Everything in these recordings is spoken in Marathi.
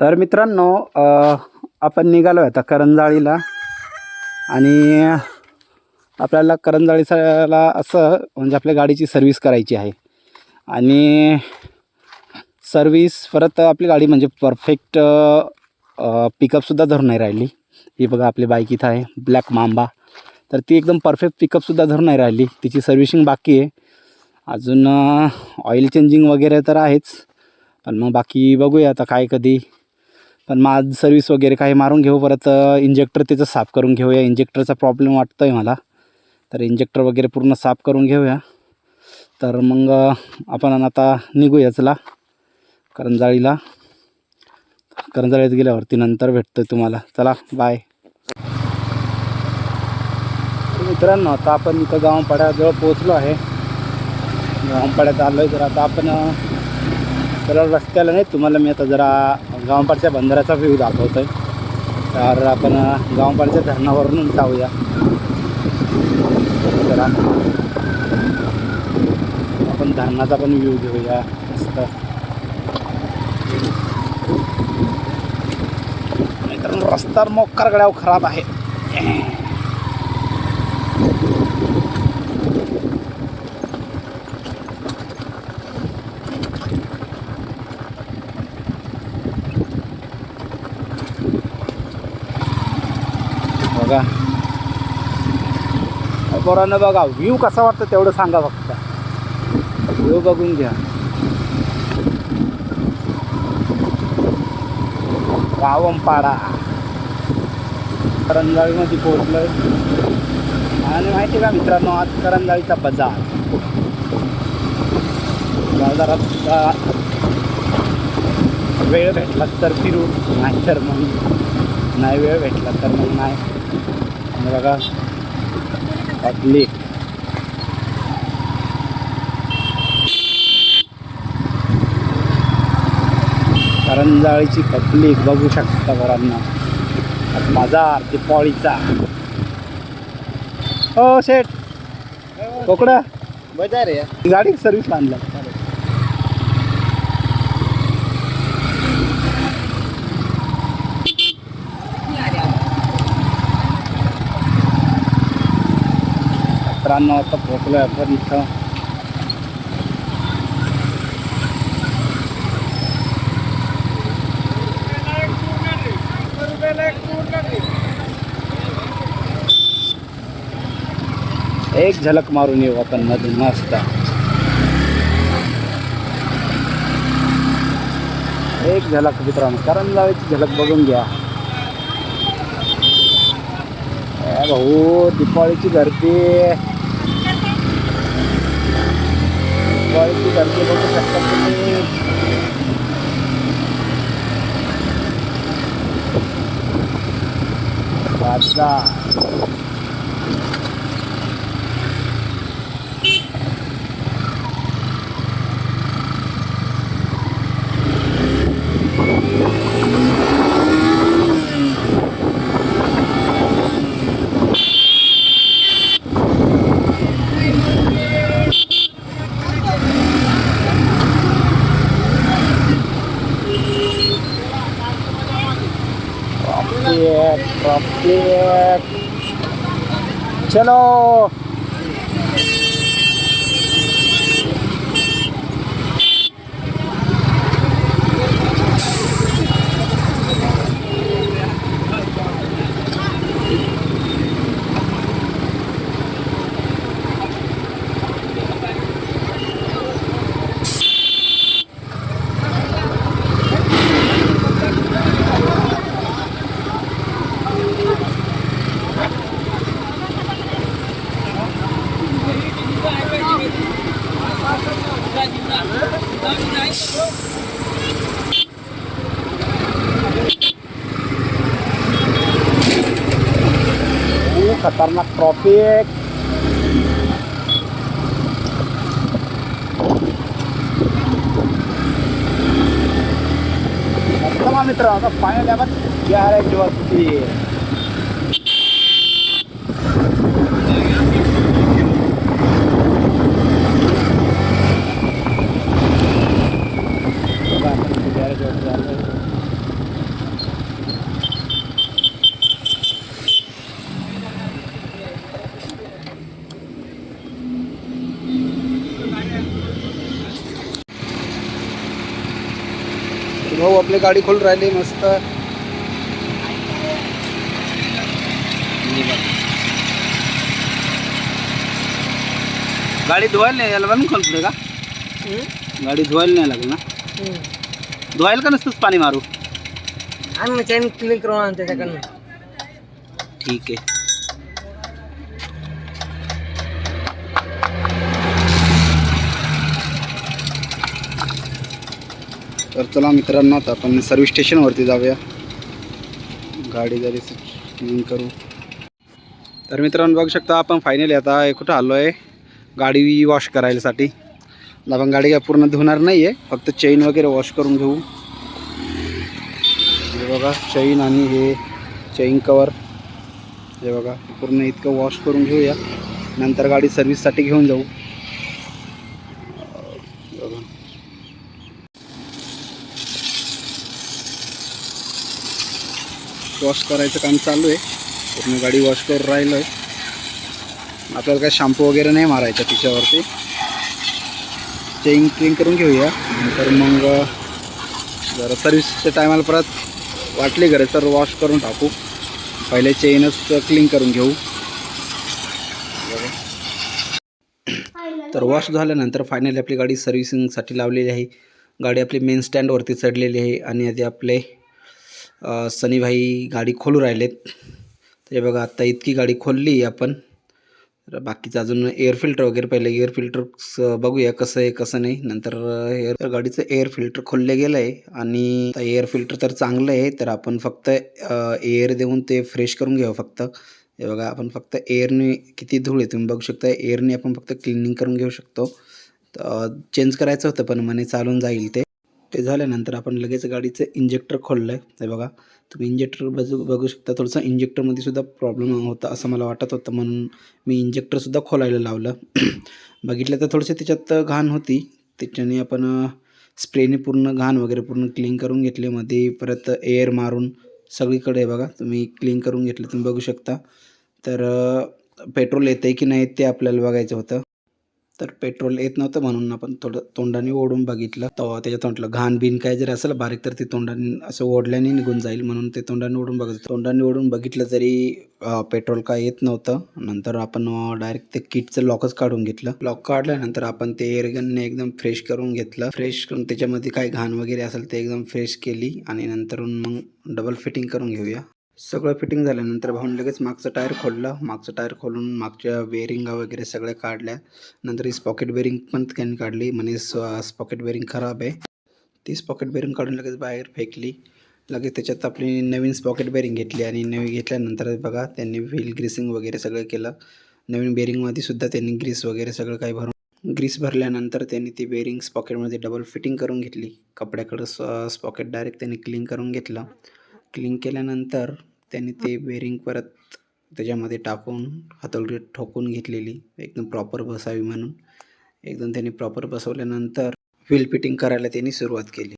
तर मित्रांनो आपण निघालो आहे आता करंजाळीला. आणि आपल्याला करंजाळीला असं म्हणजे आपल्या गाडीची सर्विस करायची आहे. आणि सर्विस परत आपली गाडी म्हणजे परफेक्ट पिकअपसुद्धा धरून नाही राहिली. ही बघा आपली बाईक इथं आहे ब्लॅक मांबा तर ती एकदम परफेक्ट पिकअपसुद्धा धरून नाही राहिली. तिची सर्व्हिसिंग बाकी आहे. अजून ऑइल चेंजिंग वगैरे तर आहेच. पण मग बाकी बघूया आता काय कधी पण माझ सर्विस वगैरे काही मारून घेऊ. परत इंजेक्टर त्याचं साफ करून घेऊया. इंजेक्टरचा प्रॉब्लेम वाटतो आहे मला. तर इंजेक्टर वगैरे पूर्ण साफ करून घेऊया. तर मग आपण आता निघूया चला करंजाळीला. करंजाळीत गेल्यावरती नंतर भेटतो तुम्हाला. चला बाय मित्रांनो आता आपण इथं गावपाड्याजवळ पोहोचलो आहे. गावपाड्यात आलो आहे तर आता आपण जरा रस्त्याला नाही तुम्हाला मी आता जरा गावपाडच्या बंदराचा व्ह्यू दाखवतो आहे तर आपण गावपाडच्या धरणावरून जाऊया. जरा आपण धरणाचा पण व्ह्यू घेऊया. मस्त. मित्रांनो रस्ता मोकार गड्याव खराब आहे बघा पोरांना बघा व्ह्यू कसा वाटतं तेवढं सांगा फक्त. व्ह्यू बघून घ्या. गावमपाडा करंजाळीमध्ये पोहोचलोय. आणि माहिती का मित्रांनो आज करंजाळीचा बाजार. बाजारात सुद्धा वेळ भेटला तर फिरू नाही तर मग नाही. वेळ भेटला तर मग नाही. बघा पब्लिक करंजाळीची पब्लिक बघू शकता घरांना बाजार दिपावळीचा हो शेठ कोकडा? बजार आहे गाडी सर्व्हिस आणला. मित्रांनो आता आहे आपण इथं. एक झलक मारून येऊ आपण मधून मस्त. एक झलक मित्रांनो करंजाळीची झलक बघून घ्या. भाऊ दिपाळीची गर्दी. दिपावळीची गर्दी बघू शकता तुम्ही बाजार Rocket, चलो Ini खतरनाक ट्रॉफिक चला मित्र आता फायनल आपण गॅरेज वरती गॅरेज वरती आलोय भाऊ आपली गाडी खोल राहिली मस्त. गाडी धुवायला नाही याला पण खोलते का? गाडी धुवायला नाही लागेल ना? धुवायला का नसतंच पाणी मारू? आम्ही चैन क्लीन करून आणतो त्याच्याकडनं. ठीक आहे. तर चला मित्रांनो आता आपण सर्व्हिस स्टेशनवरती जाऊया. गाडी जरी क्लीन करू. तर मित्रांनो बघू शकता आपण फायनली आता कुठं आलो आहे गाडी वॉश करायसाठी. आपण गाडी काय पूर्ण धुणार नाही आहे फक्त चेन वगैरे वॉश करून घेऊ. हे बघा चैन आणि हे चेन कवर हे बघा पूर्ण इतकं वॉश करून घेऊया. नंतर गाडी सर्व्हिससाठी घेऊन जाऊ बघा वॉश करायचं काम चालू आहे. पूर्ण गाडी वॉश करून राहिलो आहे आपल्याला काय शॅम्पू वगैरे नाही मारायचा तिच्यावरती. चेन क्लिन करून घेऊया. नंतर मग जरा सर्व्हिसच्या टायमाला परत वाटली गरज तर वॉश करून टाकू. पहिले चेनच क्लीन करून घेऊ. तर वॉश झाल्यानंतर फायनली आपली गाडी सर्व्हिसिंगसाठी लावलेली आहे. गाडी आपली मेन स्टँडवरती चढलेली आहे आणि आधी आपले सनीभाई गाडी खोलू राहिलेत. तर हे बघा आत्ता इतकी गाडी खोलली आपण. तर बाकीचं अजून एअर फिल्टर वगैरे पहिले एअर फिल्टर बघूया कसं आहे कसं नाही. नंतर एअर गाडीचं एअर फिल्टर खोलले गेलं आहे आणि एअर फिल्टर तर चांगलं आहे तर आपण फक्त एअर देऊन ते फ्रेश करून घ्यावं फक्त. हे बघा आपण फक्त एअरने किती धूळ आहे तुम्ही बघू शकता. एअरने आपण फक्त क्लिनिंग करून घेऊ शकतो. चेंज करायचं होतं पण म्हणे चालून जाईल ते. ते झाल्यानंतर आपण लगेच गाडीचं इंजेक्टर खोललं आहे बघा तुम्ही इंजेक्टर बघू बघू शकता थोडंसं इंजेक्टरमध्ये सुद्धा प्रॉब्लेम होता असं मला वाटत होतं. म्हणून मी इंजेक्टरसुद्धा खोलायला लावलं. बघितलं तर थोडंसं त्याच्यात घाण होती. त्याच्याने आपण स्प्रेने पूर्ण घाण वगैरे पूर्ण क्लीन करून घेतले. मध्ये परत एअर मारून सगळीकडे आहे बघा तुम्ही क्लीन करून घेतलं तुम्ही बघू शकता. तर पेट्रोल येतं आहे की नाही ते आपल्याला बघायचं होतं. तर पेट्रोल येत नव्हतं म्हणून आपण थोडं तोंडाने ओढून बघितलं. तेव्हा त्याच्यात म्हटलं घाण बिन काय जर असेल बारीक तर ते तोंडाने असं ओढल्याने निघून जाईल म्हणून ते तोंडाने ओढून बघायचं तोंडाने ओढून बघितलं तरी पेट्रोल काय येत नव्हतं. नंतर आपण डायरेक्ट ते किटचं लॉकच काढून घेतलं. लॉक काढल्यानंतर आपण ते एअरगनने एकदम फ्रेश करून घेतलं. फ्रेश करून त्याच्यामध्ये काय घाण वगैरे असेल ते एकदम फ्रेश केली आणि नंतरून मग डबल फिटिंग करून घेऊया. सगळं फिटिंग झाल्यानंतर भाऊन लगेच मागचं टायर खोललं. मागचं टायर खोलून मागच्या बेरिंगा वगैरे सगळ्या काढल्या. नंतर ही स्पॉकेट बेरिंग पण त्यांनी काढली. म्हणे स्पॉकेट बेरिंग खराब आहे. ती स्पॉकेट बेरिंग काढून लगेच बाहेर फेकली. लगेच त्याच्यात आपली नवीन स्पॉकेट बेरिंग घेतली आणि नवी घेतल्यानंतर बघा त्यांनी व्हील ग्रीसिंग वगैरे सगळं केलं. नवीन बेरिंगमध्ये सुद्धा त्यांनी ग्रीस वगैरे सगळं काही भरून ग्रीस भरल्यानंतर त्यांनी ती बेरिंग स्पॉकेटमध्ये डबल फिटिंग करून घेतली. कपड्याकडं स्पॉकेट डायरेक्ट त्यांनी क्लीन करून घेतलं. क्लीन केल्यानंतर त्यांनी ते बेरिंग परत त्याच्यामध्ये टाकून हातोडी ठोकून घेतलेली एकदम प्रॉपर बसावी म्हणून. एकदम त्यांनी प्रॉपर बसवल्यानंतर व्हील फिटिंग करायला त्यांनी सुरुवात केली.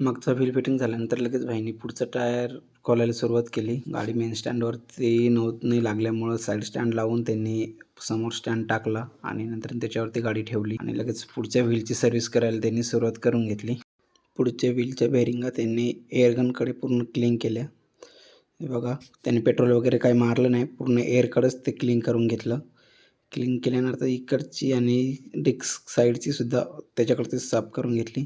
मागचा व्हील फिटिंग झाल्यानंतर लगेच भाईनी पुढचं टायर खोलायला सुरुवात केली. गाडी मेन स्टँडवरती नव्हत नाही लागल्यामुळं साईड स्टँड लावून त्यांनी समोर स्टँड टाकला आणि नंतर त्याच्यावरती गाडी ठेवली आणि लगेच पुढच्या व्हीलची सर्व्हिस करायला त्यांनी सुरुवात करून घेतली. पुढच्या व्हीलच्या बेरिंगा त्यांनी एअरगनकडे पूर्ण क्लीन केल्या. हे बघा त्यांनी पेट्रोल वगैरे काही मारलं नाही पूर्ण एअरकडंच ते क्लीन करून घेतलं. क्लीन केल्यानंतर इकडची आणि डिस्क साईडची सुद्धा त्याच्याकडे ते साफ करून घेतली.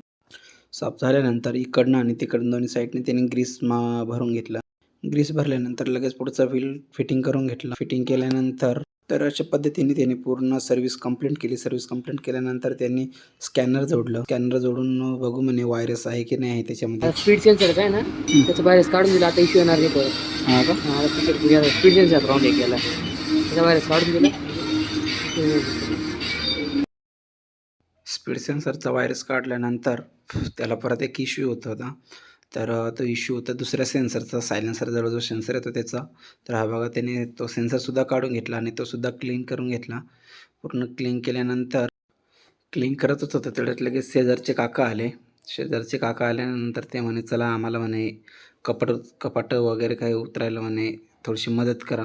साफ झाल्यानंतर इकडनं आणि तिकडनं दोन्ही साईडने त्यांनी ग्रीस मा भरून घेतलं. ग्रीस भरल्यानंतर लगेच पुढचा व्हील फिटिंग करून घेतलं. फिटिंग केल्यानंतर तर अशा पद्धतीने त्यांनी पूर्ण सर्व्हिस कंप्लीट केली. सर्व्हिस कंप्लीट केल्यानंतर त्यांनी स्कॅनर जोडलं. स्कॅनर जोडून बघू म्हणे व्हायरस आहे की नाही आहे त्याच्यामध्ये. स्पीड सेन्सर आहे ना? त्याचं व्हायरस काढून दिलं आता इश्यू येणार नाही परत. हा का? हा, आता तिकीट स्पीड सेन्सर राऊंड एक केला त्याचा व्हायरस काढून दिला. स्पीड सेन्सरचा व्हायरस काढल्यानंतर त्याला परत एक इश्यू होत होता तर तो इश्यू होता दुसऱ्या सेन्सरचा सायलेन्सर जवळ जो सेन्सर येतो त्याचा. तर हा बघा त्याने तो सेन्सरसुद्धा काढून घेतला आणि तोसुद्धा क्लीन करून घेतला. पूर्ण क्लीन केल्यानंतर क्लीन करतच होतं. तेवढ्यात लगेच शेजारचे काका आले. शेजारचे काका आल्यानंतर ते म्हणे चला आम्हाला म्हणे कपाट कपाटं वगैरे काही उतरायला म्हणे थोडीशी मदत करा.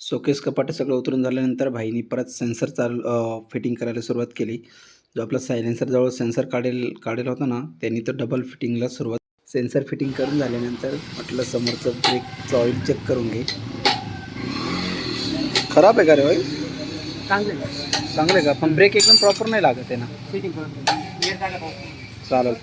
शोकेस कपाट सगळं उतरून झाल्यानंतर भाईनी परत सेन्सर चालू फिटिंग करायला सुरुवात केली. जो आपला सायलेन्सर जवळ सेन्सर काढेल काढेल होता ना त्यांनी तर डबल फिटिंगला सुरुवात सेन्सर फिटिंग करून झाल्यानंतर म्हटलं समोरचं ब्रेकचं ऑइल चेक करून घे. खराब आहे का रे ऑइल चांगले चांगलं का? पण ब्रेक एकदम प्रॉपर नाही लागत आहे ना. फिटिंग करून चालेल.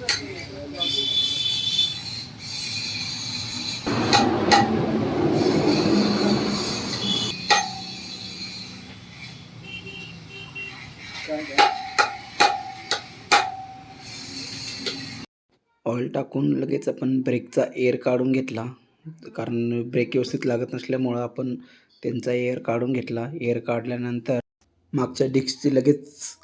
ऑइल टाकून लगेच आपण ब्रेकचा एअर काढून घेतला. कारण ब्रेक व्यवस्थित लागत नसल्यामुळं आपण त्यांचा एअर काढून घेतला. एअर काढल्यानंतर मागच्या डिस्कची लगेच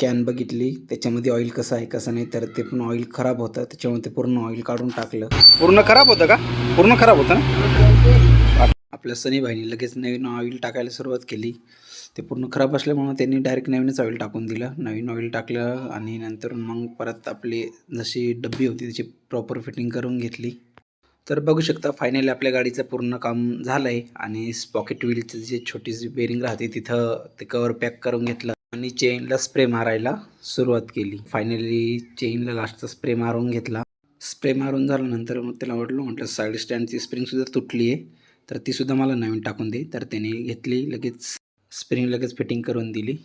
कॅन बघितली. त्याच्यामध्ये ऑइल कसं आहे कसं नाही तर ते पण ऑइल खराब होतं. त्याच्यामुळे ते पूर्ण ऑइल काढून टाकलं. पूर्ण खराब होतं का? पूर्ण खराब होतं ना? आपल्या सनी भाईने लगेच नवीन ऑइल टाकायला सुरुवात केली. ते पूर्ण खराब असल्यामुळं त्यांनी डायरेक्ट नवीनच ऑइल टाकून दिलं. नवीन ऑइल टाकलं आणि नंतर मग परत आपली जशी डब्बी होती त्याची प्रॉपर फिटिंग करून घेतली. तर बघू शकता फायनली आपल्या गाडीचं पूर्ण काम झालं आहे आणि स्पॉकेट व्हीलचं जे छोटीशी बेरिंग राहते तिथं ते कवर पॅक करून घेतलं आणि चेनला स्प्रे मारायला सुरुवात केली. फायनली चेनला लास्टचा स्प्रे मारून घेतला. स्प्रे मारून झाल्यानंतर मग त्याला वाटलं म्हटलं साईड स्टँडची स्प्रिंगसुद्धा तुटली आहे तर तीसुद्धा मला नवीन टाकून दे. तर त्याने घेतली लगेच स्प्रिंग लगेच फिटिंग करून दिली.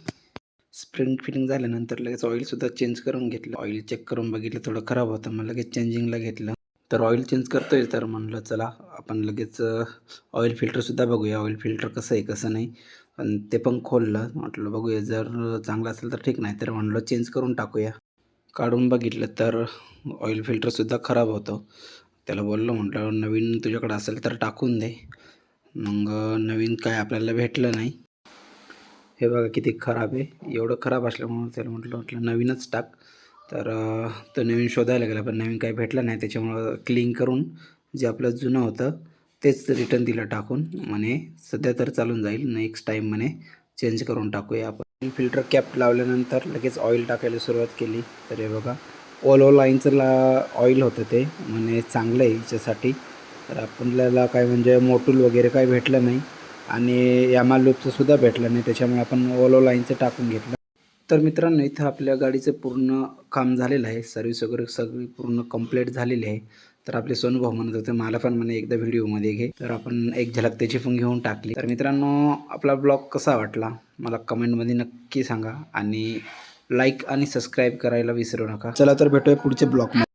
स्प्रिंग फिटिंग झाल्यानंतर लगेच ऑइलसुद्धा चेंज करून घेतलं. ऑइल चेक करून बघितलं थोडं खराब होतं मग लगेच चेंजिंगला घेतलं. तर ऑइल चेंज करतो आहे तर म्हणलं चला आपण लगेच ऑइल फिल्टरसुद्धा बघूया. ऑइल फिल्टर कसं आहे कसं नाही. पण ते पण खोललं. म्हटलं बघूया जर चांगलं असेल तर ठीक नाही तर म्हणलं चेंज करून टाकूया. काढून बघितलं तर ऑइल फिल्टरसुद्धा खराब होतं. त्याला बोललो म्हटलं नवीन तुझ्याकडे असेल तर टाकून दे. मग नवीन काय आपल्याला भेटलं नाही. हे बघा किती खराब आहे. एवढं खराब असल्यामुळे त्याला म्हटलं म्हटलं नवीनच टाक. तर तो नवीन शोधायला गेला पण नवीन काही भेटलं नाही. त्याच्यामुळं क्लीन करून जे आपलं जुनं होतं तेच रिटर्न दिलं टाकून. म्हणे सध्या तर चालून जाईल. नेक्स्ट टाईम म्हणे चेंज करून टाकूया आपण. फिल्टर कॅप लावल्यानंतर लगेच ऑइल टाकायला सुरुवात केली. तर हे बघा ओलो लाईनचं ला ऑइल होतं ते. म्हणे चांगलं आहे याच्यासाठी. तर आपल्याला काय म्हणजे मोटूल वगैरे काही भेटलं नाही. आणि यामा लूपचंसुद्धा भेटलं नाही. त्याच्यामुळे आपण ओलो लाईनचं टाकून घेतलं. तर मित्रांनो इथं आपल्या गाडीचं पूर्ण काम झालेलं आहे. सर्व्हिस वगैरे सगळी पूर्ण कंप्लीट झालेली आहे. तर आपले सोनू म्हणत होते मला पण म्हणे एकदा व्हिडिओमध्ये घे. तर आपण एक झलक त्याची पण घेऊन टाकली. तर मित्रांनो आपला ब्लॉग कसा वाटला? मला कमेंटमध्ये नक्की सांगा आणि लाईक आणि सबस्क्राईब करायला विसरू नका. चला तर भेटूया पुढच्या ब्लॉगमध्ये.